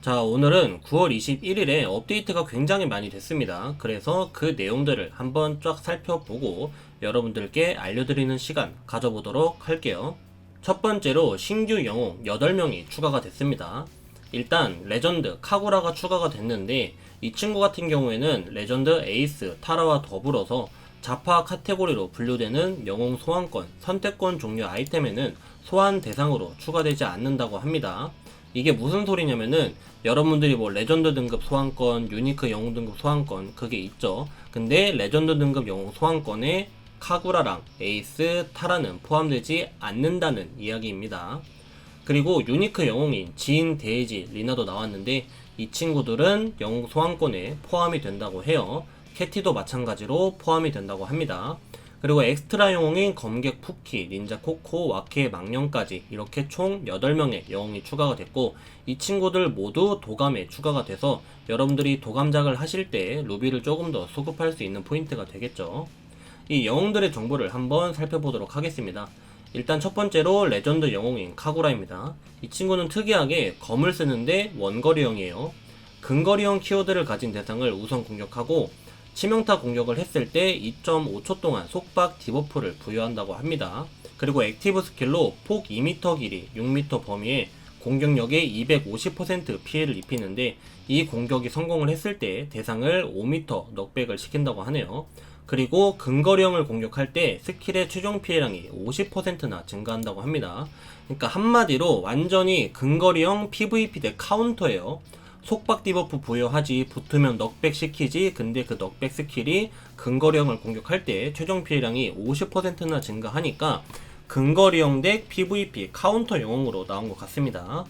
자, 오늘은 9월 21일에 업데이트가 굉장히 많이 됐습니다. 그래서 그 내용들을 한번 쫙 살펴보고 여러분들께 알려드리는 시간 가져보도록 할게요. 첫 번째로 신규 영웅 8명이 추가가 됐습니다. 일단 레전드 카구라가 추가가 됐는데 이 친구 같은 경우에는 레전드 에이스 타라와 더불어서 자파 카테고리로 분류되는 영웅 소환권 선택권 종류 아이템에는 소환 대상으로 추가되지 않는다고 합니다. 이게 무슨 소리냐면은 여러분들이 뭐 레전드 등급 소환권, 유니크 영웅 등급 소환권 그게 있죠. 근데 레전드 등급 영웅 소환권에 카구라랑 에이스, 타라는 포함되지 않는다는 이야기입니다. 그리고 유니크 영웅인 지인, 데이지, 리나도 나왔는데 이 친구들은 영웅 소환권에 포함이 된다고 해요. 캐티도 마찬가지로 포함이 된다고 합니다. 그리고 엑스트라 영웅인 검객 푸키, 닌자 코코, 와케 망령까지 이렇게 총 8명의 영웅이 추가가 됐고 이 친구들 모두 도감에 추가가 돼서 여러분들이 도감작을 하실 때 루비를 조금 더 수급할 수 있는 포인트가 되겠죠. 이 영웅들의 정보를 한번 살펴보도록 하겠습니다. 일단 첫 번째로 레전드 영웅인 카구라입니다. 이 친구는 특이하게 검을 쓰는데 원거리형이에요. 근거리형 키워드를 가진 대상을 우선 공격하고 치명타 공격을 했을 때 2.5초 동안 속박 디버프를 부여한다고 합니다. 그리고 액티브 스킬로 폭 2m 길이, 6m 범위에 공격력의 250% 피해를 입히는데 이 공격이 성공을 했을 때 대상을 5m 넉백을 시킨다고 하네요. 그리고 근거리형을 공격할 때 스킬의 최종 피해량이 50%나 증가한다고 합니다. 그러니까 한마디로 완전히 근거리형 PVP 대 카운터예요. 속박 디버프 부여하지 붙으면 넉백 시키지 근데 그 넉백 스킬이 근거리형을 공격할 때 최종 피해량이 50%나 증가하니까 근거리형 덱 PVP 카운터 영웅으로 나온 것 같습니다.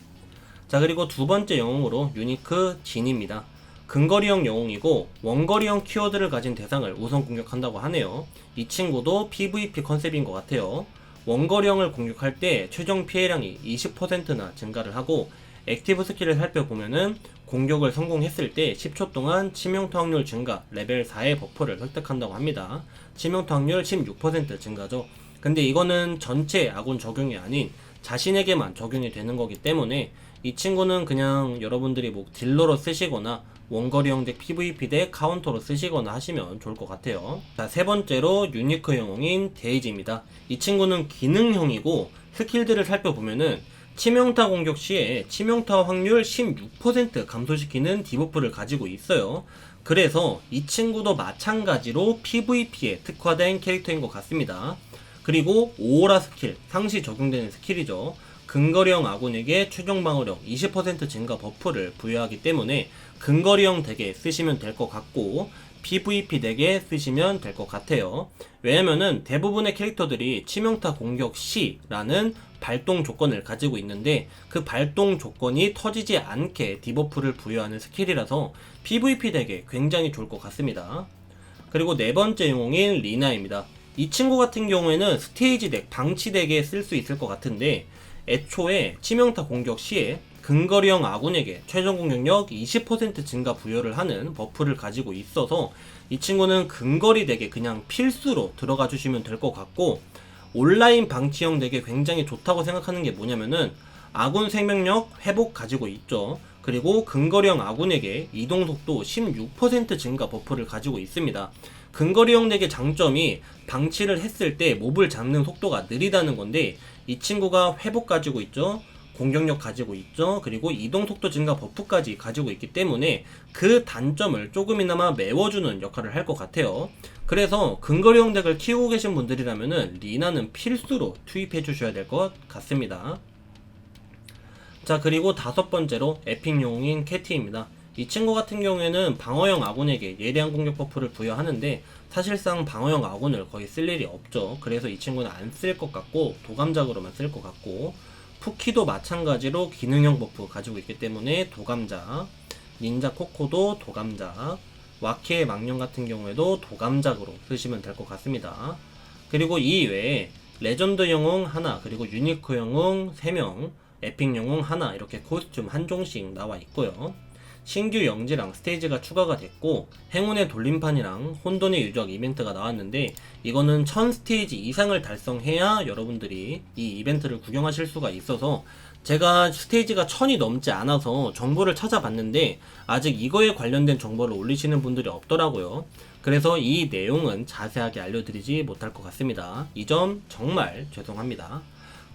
자 그리고 두 번째 영웅으로 유니크 진입니다. 근거리형 영웅이고 원거리형 키워드를 가진 대상을 우선 공격한다고 하네요. 이 친구도 PVP 컨셉인 것 같아요. 원거리형을 공격할 때 최종 피해량이 20%나 증가를 하고 액티브 스킬을 살펴보면은 공격을 성공했을 때 10초 동안 치명타 확률 증가 레벨 4의 버프를 획득한다고 합니다. 치명타 확률 16% 증가죠. 근데 이거는 전체 아군 적용이 아닌 자신에게만 적용이 되는 거기 때문에 이 친구는 그냥 여러분들이 뭐 딜러로 쓰시거나 원거리형 덱 PVP 덱 카운터로 쓰시거나 하시면 좋을 것 같아요. 자, 세 번째로 유니크 영웅인 데이지입니다. 이 친구는 기능형이고 스킬들을 살펴보면은 치명타 공격 시에 치명타 확률 16% 감소시키는 디버프를 가지고 있어요. 그래서 이 친구도 마찬가지로 PVP에 특화된 캐릭터인 것 같습니다. 그리고 오라 스킬, 상시 적용되는 스킬이죠. 근거리형 아군에게 최종 방어력 20% 증가 버프를 부여하기 때문에 근거리형 덱에 쓰시면 될 것 같고 PVP 덱에 쓰시면 될 것 같아요. 왜냐면은 대부분의 캐릭터들이 치명타 공격 시라는 발동 조건을 가지고 있는데 그 발동 조건이 터지지 않게 디버프를 부여하는 스킬이라서 PVP 덱에 굉장히 좋을 것 같습니다. 그리고 네 번째 영웅인 리나입니다. 이 친구 같은 경우에는 스테이지 덱, 방치 덱에 쓸 수 있을 것 같은데 애초에 치명타 공격 시에 근거리형 아군에게 최종 공격력 20% 증가 부여를 하는 버프를 가지고 있어서 이 친구는 근거리 덱에 그냥 필수로 들어가 주시면 될 것 같고 온라인 방치형 덱에 굉장히 좋다고 생각하는 게 뭐냐면은 아군 생명력 회복 가지고 있죠. 그리고 근거리형 아군에게 이동 속도 16% 증가 버프를 가지고 있습니다. 근거리형 덱의 장점이 방치를 했을 때 몹을 잡는 속도가 느리다는 건데 이 친구가 회복 가지고 있죠. 공격력 가지고 있죠. 그리고 이동 속도 증가 버프까지 가지고 있기 때문에 그 단점을 조금이나마 메워주는 역할을 할 것 같아요. 그래서 근거리형 덱을 키우고 계신 분들이라면은 리나는 필수로 투입해 주셔야 될 것 같습니다. 자 그리고 다섯 번째로 에픽 영웅인 캐티입니다. 이 친구 같은 경우에는 방어형 아군에게 예리한 공격 버프를 부여하는데 사실상 방어형 아군을 거의 쓸 일이 없죠. 그래서 이 친구는 안 쓸 것 같고 도감작으로만 쓸 것 같고 푸키도 마찬가지로 기능형 버프 가지고 있기 때문에 도감작 닌자 코코도 도감작 와케 망령 같은 경우에도 도감작으로 쓰시면 될 것 같습니다. 그리고 이 외에 레전드 영웅 하나 그리고 유니크 영웅 3명 에픽 영웅 하나 이렇게 코스튬 한 종씩 나와 있고요. 신규 영지랑 스테이지가 추가가 됐고 행운의 돌림판이랑 혼돈의 유적 이벤트가 나왔는데 이거는 1000 스테이지 이상을 달성해야 여러분들이 이 이벤트를 구경하실 수가 있어서 제가 스테이지가 1000이 넘지 않아서 정보를 찾아봤는데 아직 이거에 관련된 정보를 올리시는 분들이 없더라고요. 그래서 이 내용은 자세하게 알려드리지 못할 것 같습니다. 이 점 정말 죄송합니다.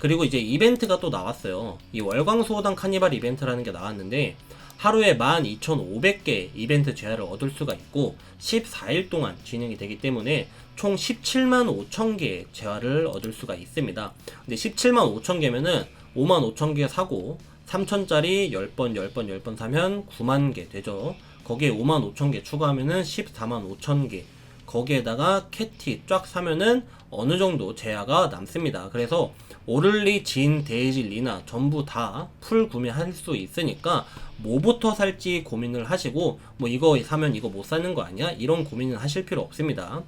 그리고 이제 이벤트가 또 나왔어요. 이 월광수호당 카니발 이벤트라는 게 나왔는데 하루에 12,500개 이벤트 제한을 얻을 수가 있고 14일 동안 진행이 되기 때문에 총 17만 5천 개의 재화를 얻을 수가 있습니다. 근데 17만 5천 개면은 5만 5천 개 사고 3천짜리 10번, 10번, 10번 사면 9만 개 되죠. 거기에 5만 5천 개 추가하면은 14만 5천 개. 거기에다가 캐티 쫙 사면은 어느 정도 제야가 남습니다. 그래서 오를리, 진, 데이지, 리나 전부 다 풀 구매할 수 있으니까 뭐부터 살지 고민을 하시고 뭐 이거 사면 이거 못 사는 거 아니야? 이런 고민은 하실 필요 없습니다.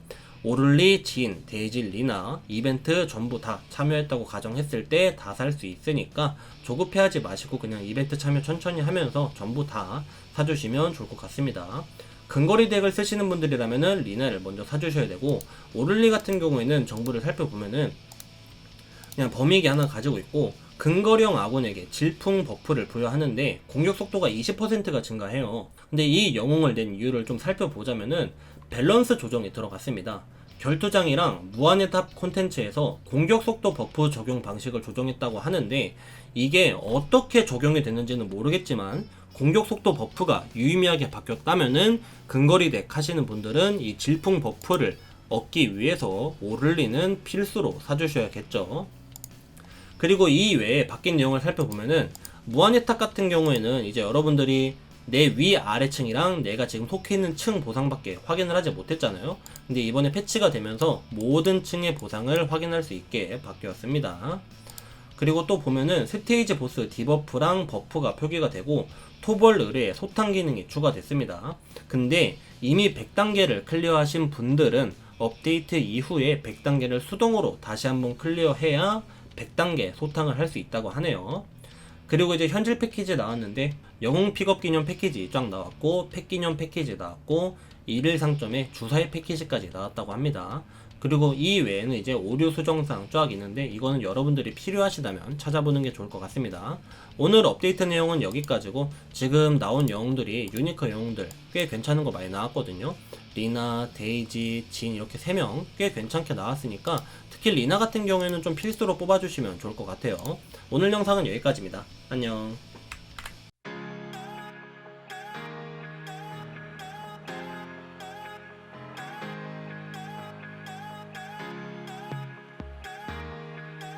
오를리, 진, 데이지, 리나 이벤트 전부 다 참여했다고 가정했을 때 다 살 수 있으니까 조급해하지 마시고 그냥 이벤트 참여 천천히 하면서 전부 다 사주시면 좋을 것 같습니다. 근거리 덱을 쓰시는 분들이라면은 리나를 먼저 사주셔야 되고 오를리 같은 경우에는 정보를 살펴보면은 그냥 범위기 하나 가지고 있고 근거령 아군에게 질풍 버프를 부여하는데 공격 속도가 20%가 증가해요. 근데 이 영웅을 낸 이유를 좀 살펴보자면은 밸런스 조정에 들어갔습니다. 결투장이랑 무한의 탑 콘텐츠에서 공격 속도 버프 적용 방식을 조정했다고 하는데 이게 어떻게 적용이 됐는지는 모르겠지만 공격 속도 버프가 유의미하게 바뀌었다면은 근거리 덱 하시는 분들은 이 질풍 버프를 얻기 위해서 오를리는 필수로 사주셔야겠죠. 그리고 이 외에 바뀐 내용을 살펴보면은 무한의 탑 같은 경우에는 이제 여러분들이 내 위 아래층이랑 내가 지금 속해 있는 층 보상밖에 확인을 하지 못했잖아요. 근데 이번에 패치가 되면서 모든 층의 보상을 확인할 수 있게 바뀌었습니다. 그리고 또 보면은 스테이지 보스 디버프랑 버프가 표기가 되고 토벌 의뢰 소탕 기능이 추가됐습니다. 근데 이미 100단계를 클리어하신 분들은 업데이트 이후에 100단계를 수동으로 다시 한번 클리어해야 100단계 소탕을 할 수 있다고 하네요. 그리고 이제 현질 패키지 나왔는데 영웅 픽업 기념 패키지 쫙 나왔고 팩 기념 패키지 나왔고 일일 상점에 주사위 패키지까지 나왔다고 합니다. 그리고 이 외에는 이제 오류 수정상 쫙 있는데 이거는 여러분들이 필요하시다면 찾아보는 게 좋을 것 같습니다. 오늘 업데이트 내용은 여기까지고 지금 나온 영웅들이 유니크 영웅들 꽤 괜찮은 거 많이 나왔거든요. 리나, 데이지, 진 이렇게 3명 꽤 괜찮게 나왔으니까 특히 리나 같은 경우에는 좀 필수로 뽑아주시면 좋을 것 같아요. 오늘 영상은 여기까지입니다. 안녕.